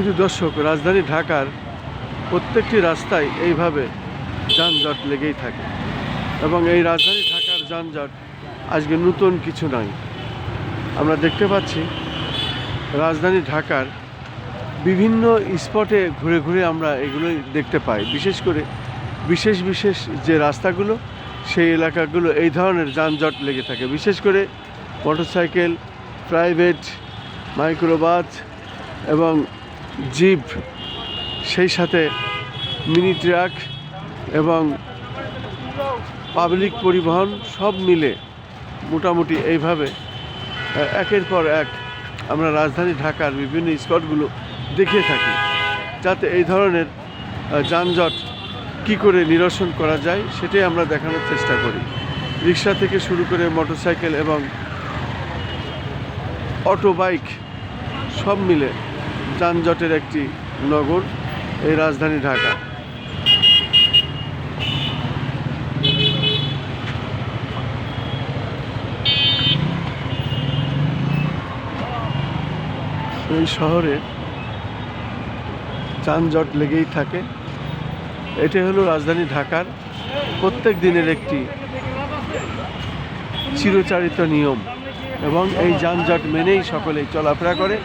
শুধু দর্শক রাজধানী ঢাকার প্রত্যেকটি রাস্তায় এইভাবে যানজট লেগেই থাকে এবং এই রাজধানী ঢাকার যানজট আজকে নতুন কিছু নয়। আমরা দেখতে পাচ্ছি রাজধানী ঢাকার বিভিন্ন স্পটে ঘুরে ঘুরে আমরা এগুলোই দেখতে পাই। বিশেষ করে বিশেষ বিশেষ যে রাস্তাগুলো, সেই এলাকাগুলো এই ধরনের যানজট লেগে থাকে। বিশেষ করে মোটরসাইকেল, প্রাইভেট, মাইক্রোবাস এবং জিপ সেই সাথে মিনি ট্রাক এবং পাবলিক পরিবহন সব মিলে মোটামুটি এইভাবে একের পর এক আমরা রাজধানী ঢাকার বিভিন্ন স্পটগুলো দেখিয়ে থাকি, যাতে এই ধরনের যানজট কি করে নিরসন করা যায় সেটাই আমরা দেখানোর চেষ্টা করি। রিক্সা থেকে শুরু করে মোটরসাইকেল এবং অটো, বাইক সব মিলে যানজটের একটি নগর এই রাজধানী ঢাকা। এই শহরে যানজট লেগেই থাকে। এটি হলো রাজধানী ঢাকার প্রত্যেক দিনের একটি চিরচারিত নিয়ম এবং এই যানজট মেনেই সকলেই চলাফেরা করে।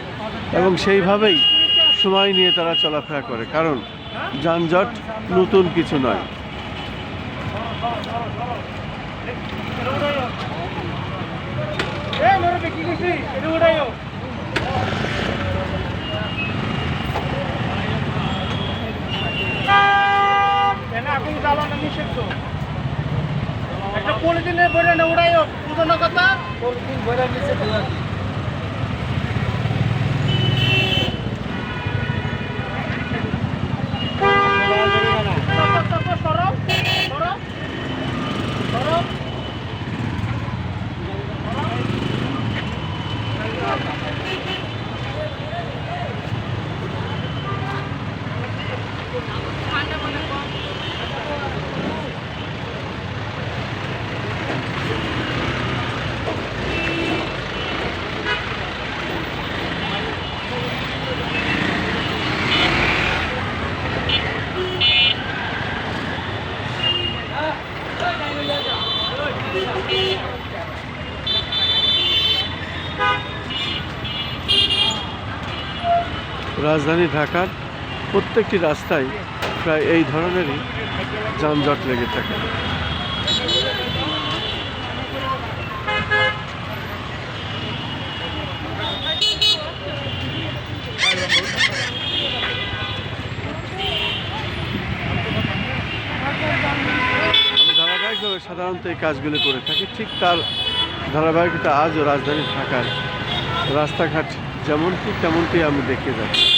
এবং সেইভাবেই সময় নিয়ে তারা চলাফেরা করে কারণ যানজট নতুন কিছু নয়। একটা পলিথিনের বইটা না উড়াইও পুরোনো কথা। পলিথিন বইটা নিচে রাজধানী ঢাকার প্রত্যেকটি রাস্তায় প্রায় এই ধরনেরই যানজট লেগে থাকে আমি ধারাবাহিকভাবে সাধারণত এই কাজগুলো করে থাকে। ঠিক তার ধারাবাহিকতা আজও রাজধানী ঢাকার রাস্তাঘাট যেমনটি, তেমনটি আমি দেখে যাচ্ছি।